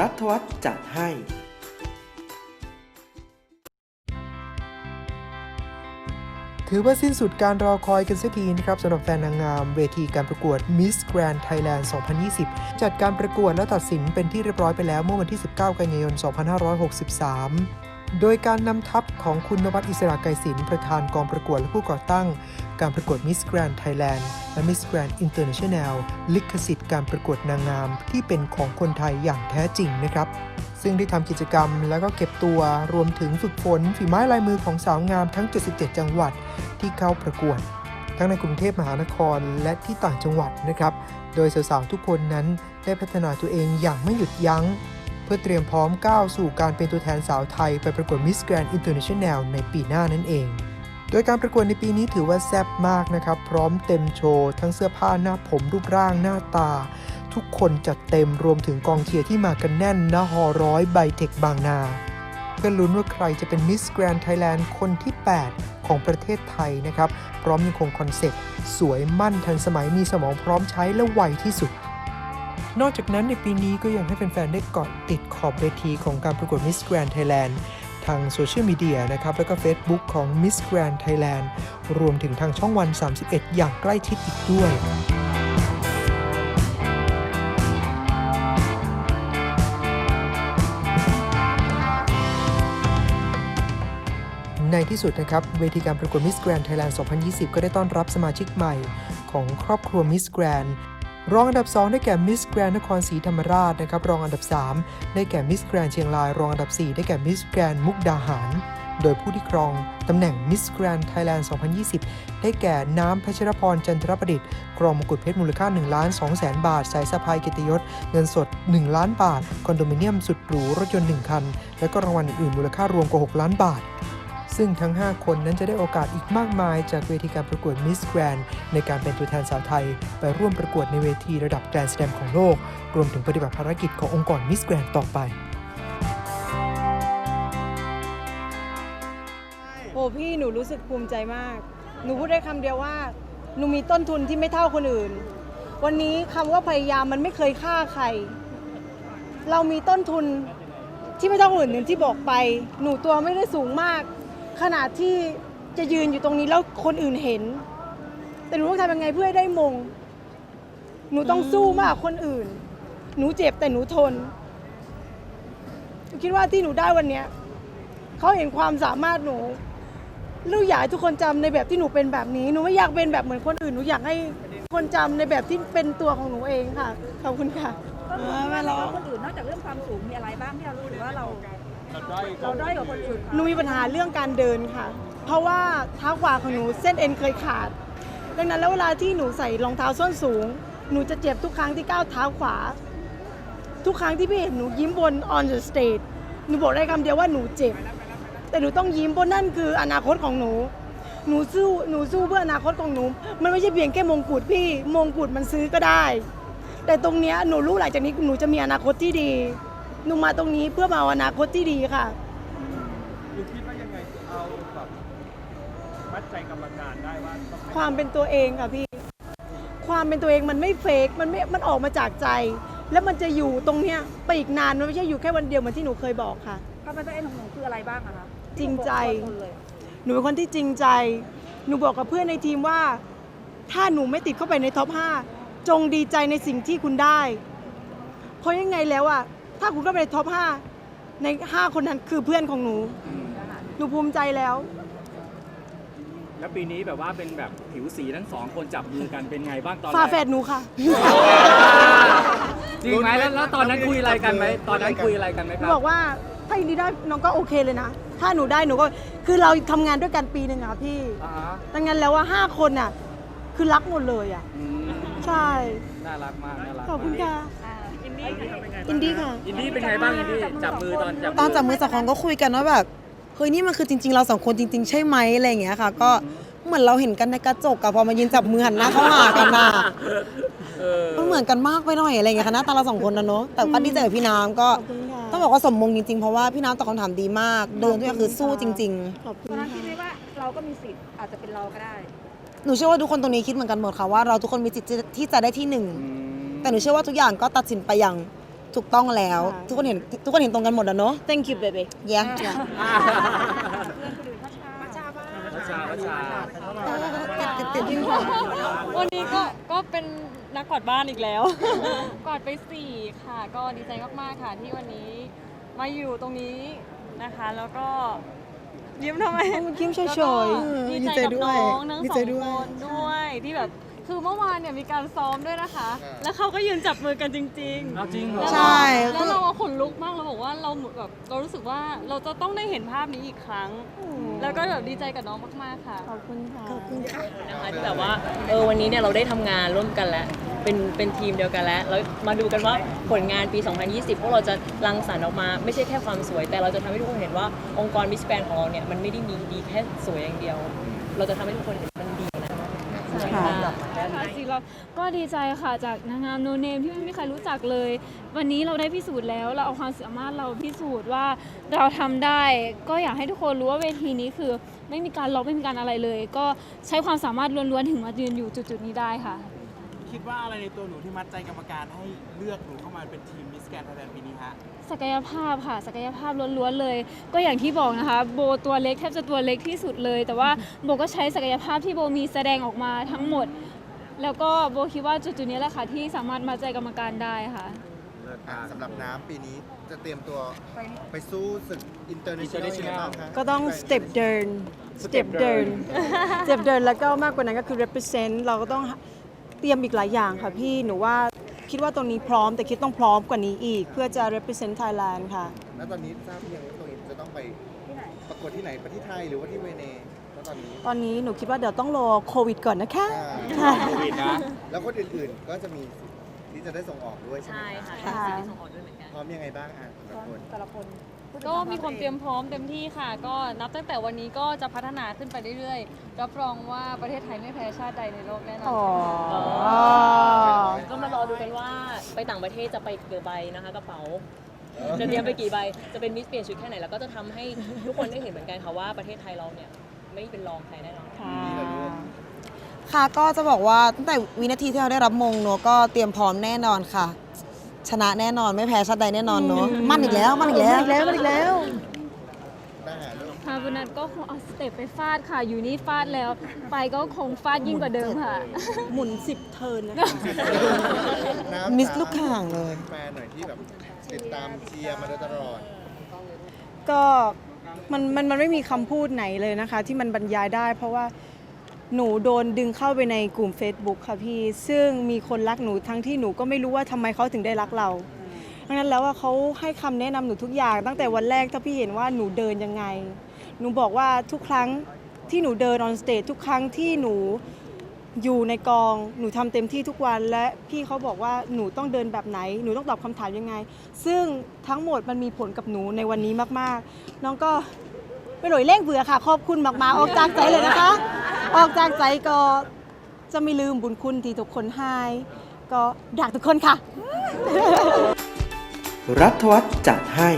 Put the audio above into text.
รัฐวัฒน์จัดให้ ถือว่าสิ้นสุดการรอคอยกันสักทีนะครับสำหรับแฟนนางงามเวทีการประกวด Miss Grand Thailand 2020 จัดการประกวดและตัดสินเป็นที่เรียบร้อยไปแล้วเมื่อวันที่ 19 กันยายน 2563โดยการนำทัพของคุณนวัดอิสระไกรศิลป์ประธานกองประกวดและผู้ก่อตั้ง การประกวด Miss Grand Thailand และ Miss Grand International ลิขสิทธิ์การประกวดนางงามที่เป็นของคนไทยอย่างแท้จริงนะครับ ซึ่งได้ทำกิจกรรมแล้วก็เก็บตัวรวมถึงฝึกฝนฝีไม้ลายมือของสาวงามทั้ง 77 จังหวัดที่เข้าประกวด ทั้งในกรุงเทพมหานครและที่ต่างจังหวัดนะครับ โดยสาวๆทุกคนนั้นได้พัฒนาตัวเองอย่างไม่หยุดยัง้งเพื่อเตรียมพร้อมก้าวสู่การเป็นตัวแทนสาวไทยไปประกวด Miss Grand International ในปีหน้านั่นเอง โดยการประกวดในปีนี้ถือว่าแซ่บมากนะครับ พร้อมเต็มโชว์ ทั้งเสื้อผ้าหน้าผมรูปร่างหน้าตา ทุกคนจัดเต็มรวมถึงกองเชียร์ที่มากันแน่นณฮอร้อยไบเทคบางนาเพื่อลุ้นว่าใครจะเป็น Miss Grand Thailand คนที่ 8 ของประเทศไทยนะครับ พร้อมยังคงคอนเซ็ปต์ สวยมั่นทันสมัยมีสมองพร้อมใช้และไวที่สุดนอกจากนั้นในปีนี้ก็ยังให้แฟนๆ ได้เกาะติดขอบเวทีของการประกวด Miss Grand Thailand ทางโซเชียลมีเดียนะครับ แล้วก็ Facebook ของ Miss Grand Thailand รวมถึงทางช่องวัน 31 อย่างใกล้ชิดอีกด้วยในที่สุดนะครับ เวทีการประกวด Miss Grand Thailand 2020 ก็ได้ต้อนรับสมาชิกใหม่ของครอบครัว Miss Grand รองอันดับ 2 ได้แก่ Miss Grand นครศรีธรรมราชนะครับรองอันดับ 3 ได้แก่ Miss Grand เชียงราย รองอันดับ 4 ได้แก่ Miss Grand มุกดาหาร โดยผู้ที่ครองตำแหน่ง Miss Grand Thailand 2020 ได้แก่น้ำพัชรพรจันทรประดิษฐ์ครองมงกุฎเพชรมูลค่า1ล้าน2แสนบาท สายสะพายเกียรติยศ เงินสด 1 ล้านบาท คอนโดมิเนียมสุดหรูรถยนต์ 1 คัน และก็รางวัลอื่นๆมูลค่ารวมกว่า 6 ล้านบาท ซึ่งทั้ง 5 คนนั้นจะได้โอกาสอีกมากมาย จากเวทีการประกวด Miss Grand ในการเป็นตัวแทนสาวไทย ไปร่วมประกวดในเวทีระดับ Grand Slam ของโลก รวมถึงปฏิบัติภารกิจขององค์กร Miss Grand ต่อไปโอ้พี่หนูรู้สึกภูมิใจมาก หนูพูดได้คำเดียวว่า หนูมีต้นทุนที่ไม่เท่าคนอื่น วันนี้คำว่าพยายามมันไม่เคยฆ่าใคร เรามีต้นทุนที่ไม่เท่าคนอื่นที่บอกไป หนูตัวไม่ได้สูงมาก ขนาดที่จะยืนอยู่ตรงนี้แล้วคนอื่นเห็น แต่หนูต้องทำยังไงเพื่อให้ได้มง หนูต้องสู้มากกว่าคนอื่น หนูเจ็บแต่หนูทนหนูคิดว่าที่หนูได้วันเนี้ยเขาเห็นความสามารถหนูลูกอยากให้ทุกคนจำในแบบที่หนูเป็นแบบนี้ หนูไม่อยากเป็นแบบเหมือนคนอื่น หนูอยากให้คนจำในแบบที่เป็นตัวของหนูเองค่ะ ขอบคุณค่ะ ก็คือว่าเราคนอื่นนอกจากเรื่องความสูงมีอะไรบ้างที่เรารู้สึกว่าเรา เราด้อยกว่าคนอื่นหนูมีปัญหาเรื่องการเดินค่ะ เพราะว่าเท้าขวาของหนูเส้นเอ็นเคยขาด ดังนั้นแล้วเวลาที่หนูใส่รองเท้าส้นสูง หนูจะเจ็บทุกครั้งที่ก้าวเท้าขวา ทุกครั้งที่พี่เห็นหนูยิ้มบน on the stage หนูบอกได้คำเดียวว่าหนูเจ็บ แต่หนูต้องยิ้มเพราะนั่นคืออนาคตของหนู หนูสู้หนูสู้เพื่ออนาคตของหนู มันไม่ใช่เพียงแค่มงกุฎพี่ มงกุฎมันซื้อก็ได้ แต่ตรงเนี้ยหนูรู้หลังจากนี้หนูจะมีอนาคตที่ดี หนูมาตรงนี้เพื่อมาเอาอนาคตที่ดีค่ะ หนูคิดว่ายังไงเอาแบบมัดใจกรรมการได้ว่าต้องความเป็นตัวเองค่ะพี่ ความเป็นตัวเองมันไม่เฟกมันไม่ มันออกมาจากใจ แล้วมันจะอยู่ตรงเนี้ยไปอีกนาน มันไม่ใช่อยู่แค่วันเดียวเหมือนที่หนูเคยบอกค่ะ ความเป็นตัวเองของหนูคืออะไรบ้างอะคะจริงใจ ที่บอกกับคนเลยหนูเป็นคนที่จริงใจ หนูบอกกับเพื่อนในทีมว่า ถ้าหนูไม่ติดเข้าไปในท็อป 5 จงดีใจในสิ่งที่คุณได้ เพราะยังไงแล้วอะ ถ้าคุณเข้าไปในท็อป5ใน5คนนั้นคือเพื่อนของหนูหนูภูมิใจแล้ว แล้วปีนี้แบบว่าเป็นแบบผิวสีทั้งสองคนจับมือกันเป็นไงบ้างตอนฝาแรกแฝดหนูค่ะ จริงไหมแล้วแล้วตอนนั้นคุยอะไรกันไหมตอนนั้นคุยอะไรกันไหมหคนูรับ บอกว่าถ้าอินดีได้น้องก็โอเคเลยนะ ถ้าหนูได้หนูก็คือเราทำงานด้วยกันปีหนึ่งอะพี่ อ่าฮะดังนั้นแล้วว่าห้าคนอะคือรักหมดเลยอะอืมใช่ น่ารักมาก น่ารักขอบคุณค่ะอ่าอินดี้ อินดี้ค่ะ อินดี้เป็นไงบ้างอินดี้จับมือตอนจับตอนจับมือจับของก็คุยกันว่าแบบเฮ้ยนี่มันคือจริง ๆ เราสองคนจริง ๆ ใช่ไหมอะไรอย่างเงี้ยค่ะ ก็เหมือนเราเห็นกันในกระจกอะพอมายืนจับมือหันหน้าเข้าหากันอะเออมันเหมือนกันมากไปหน่อยอะไรอย่างเงี้ยค่ะหน้าตาเราสองคนนะเนอะแต่ก็ดีใจกับพี่น้ำก็ขอบคุณค่ะต้องบอกว่าสมมงจริงๆ เพราะว่าพี่น้ำตอบคำถามดีมาก เดินทุกอย่างคือสู้จริงขอบคุตณอนนั้นคิดค่ะไหมว่าเราก็มีสิทธิ์อาจจะเป็นเราก็ได้ๆหนูเชื่อว่าทุกคนตรงนี้คิดเหมือนกันหมดค่ะว่าเราทุกคนมีจิตที่จะได้ที่หนึ่งอืม แต่หนูเชื่อว่าทุกอย่างก็ตัดสินไปอย่างถูกต้องแล้วค่ะทุกคนเห็นทุกคนเห็นตรงกันหมดแล้วเนาะ thank you baby แย้มประชาประชาติดยิ่งกว่าวันนี้ก็ก็เป็นนักกวาดบ้านอีกแล้ว กวาดไปสี่ค่ะ ก็ดีใจมากๆค่ะที่วันนี้มาอยู่ตรงนี้นะคะ แล้วก็ยิ้มทำไมยิ้มเฉยๆแล้วก็ดีดีใจใจด้กับวยน้องทั้งดีสใจองด้วยคนด้วยที่แบบ คือเมื่อวานเนี่ยมีการซ้อมด้วยนะคะแล้วเขาก็ยืนจับมือกันจริง ๆ เอาจริงเหรอแล้วใช่เราแล้วเราอะขนลุกมากเราบอกว่าเราแบบเรารู้สึกว่าเราจะต้องได้เห็นภาพนี้อีกครั้ง แล้วก็แบบดีใจกับน้องมากๆค่ะ ขอบคุณค่ะ นะคะที่แบบว่าเออวันนี้เนี่ยเราได้ทำงานร่วมกันแล้ว เป็นเป็นทีมเดียวกันแล้วแล้วมาดูกันว่าผลงานปี 2020 พวกเราจะรังสรรค์ออกมา ไม่ใช่แค่ความสวย แต่เราจะทำให้ทุกคนเห็นว่าองค์กรมิสแกรนของเราเนี่ยมันไม่ได้มีดีแค่สวยอย่างเดียว เราจะทำให้ทุกคนเห็นมันดีนะ ค่ะค่ะจริงเราก็ดีใจค่ะจากนางงามโนเนมที่ไม่มีใครรู้จักเลย วันนี้เราได้พิสูจน์แล้ว เราเอาความสามารถเราพิสูจน์ว่าเราทำได้ ก็อยากให้ทุกคนรู้ว่าเวทีนี้คือ ไม่มีการล็อกไม่มีการอะไรเลย ก็ใช้ความสามารถล้วนๆถึงมายืนอยู่จุดๆนี้ได้ค่ะ คิดว่าอะไรในตัวหนูที่มัดใจกรรมการให้เลือกหนูเข้ามาเป็นทีมมิสแกรนด์ไทยแลนด์ปีนี้ฮะ ศักยภาพค่ะ ศักยภาพล้วนๆเลย ก็อย่างที่บอกนะคะ โบตัวเล็กแทบจะตัวเล็กที่สุดเลย แต่ว่าโบก็ใช้ศักยภาพที่โบมีแสดงออกมาทั้งหมด แล้วก็โบคิดว่าจุดๆนี้แหละค่ะที่สามารถมาใจกรรมการได้ค่ะ อะสำหรับน้ำปีนี้จะเตรียมตัวไปสู้ศึกอินเตอร์เนชั่นแนลยังไงบ้างคะก็ต้องสเต็ปเดินสเต็ปเดินสเต็ปเดินแล้วก็มากกว่านั้นก็คือ represent เราก็ต้อง เตรียมอีกหลายอย่างค่ะพี่หนูว่าคิดว่าตรงนี้พร้อม แต่คิดต้องพร้อมกว่านี้อีก เพื่อจะ represent Thailand ค่ะ แล้วตอนนี้ทราบยังว่าตัวเองจะต้องไปประกวดที่ไหนประเทศไทยหรือว่าที่เวเนแล้วตอนนี้ตอนนี้หนูคิดว่าเดี๋ยวต้องรอโควิดก่อนนะคะอ่าค่ะ โควิดนะ แล้วคนอื่นๆก็จะมีสิทธิ์ที่จะได้ส่งออกด้วยใช่ไหมใช่คะ ค่ะ ค่ะสิ่งที่ส่งออกด้วยเหมือนกัน พร้อมยังไงบ้างอะแต่ละคนก็มีความเตรียมพร้อมเต็มที่ค่ะ ก็นับตั้งแต่วันนี้ก็จะพัฒนาขึ้นไปเรื่อยๆ รับรองว่าประเทศไทยไม่แพ้ชาติใดในโลกแน่นอนอ๋อ ก็มารอดูกันว่าไปต่างประเทศจะไปกี่ใบนะคะกระเป๋า จะเตรียมไปกี่ใบ จะเป็นมิสเปลี่ยนชุดแค่ไหน แล้วก็จะทำให้ทุกคนได้เห็นเหมือนกันค่ะว่าประเทศไทยเราเนี่ยไม่เป็นรองใครแน่นอนค่ะ ค่ะก็จะบอกว่าตั้งแต่วินาทีที่เราได้รับมงเนอะก็เตรียมพร้อมแน่นอนค่ะ ชนะแน่นอนไม่แพ้ชาติใดแน่นอนเนอะมั่นอีกแล้วมั่นอีกแล้วอีกแล้วอีกแล้วได้หาลูกค่ะวันนั้นก็คงเอาสเต็ปไปฟาดค่ะ อยู่นี่ฟาดแล้ว ไปก็คงฟาดยิ่งกว่าเดิมค่ะ หมุนสิบเทิร์นนะคะน้ำมิสจ๋าลูกข่างเลยแฟนหน่อยที่แบบติดตามเชียร์มาโดยตลอด ก็มันมันมันไม่มีคำพูดไหนเลยนะคะ ที่มันบรรยายได้ เพราะว่า หนูโดนดึงเข้าไปในกลุ่ม Facebook ค่ะพี่ ซึ่งมีคนรักหนูทั้งที่หนูก็ไม่รู้ว่าทำไมเขาถึงได้รักเราดังนั้นแล้วว่าเขาให้คำแนะนำหนูทุกอย่าง ตั้งแต่วันแรกถ้าพี่เห็นว่าหนูเดินยังไง หนูบอกว่าทุกครั้งที่หนูเดิน on stage ทุกครั้งที่หนูอยู่ในกอง หนูทำเต็มที่ทุกวัน และพี่เขาบอกว่าหนูต้องเดินแบบไหน หนูต้องตอบคำถามยังไง ซึ่งทั้งหมดมันมีผลกับหนูในวันนี้มากๆ น้องก็ไม่หลอยเร่งเบื่อค่ะ ขอบคุณมากๆออกจากใจเลยนะคะ ออกจากใจก็จะไม่ลืมบุญคุณที่ทุกคนให้ ก็ดักทุกคนค่ะ รัฐวัฒน์จัดให้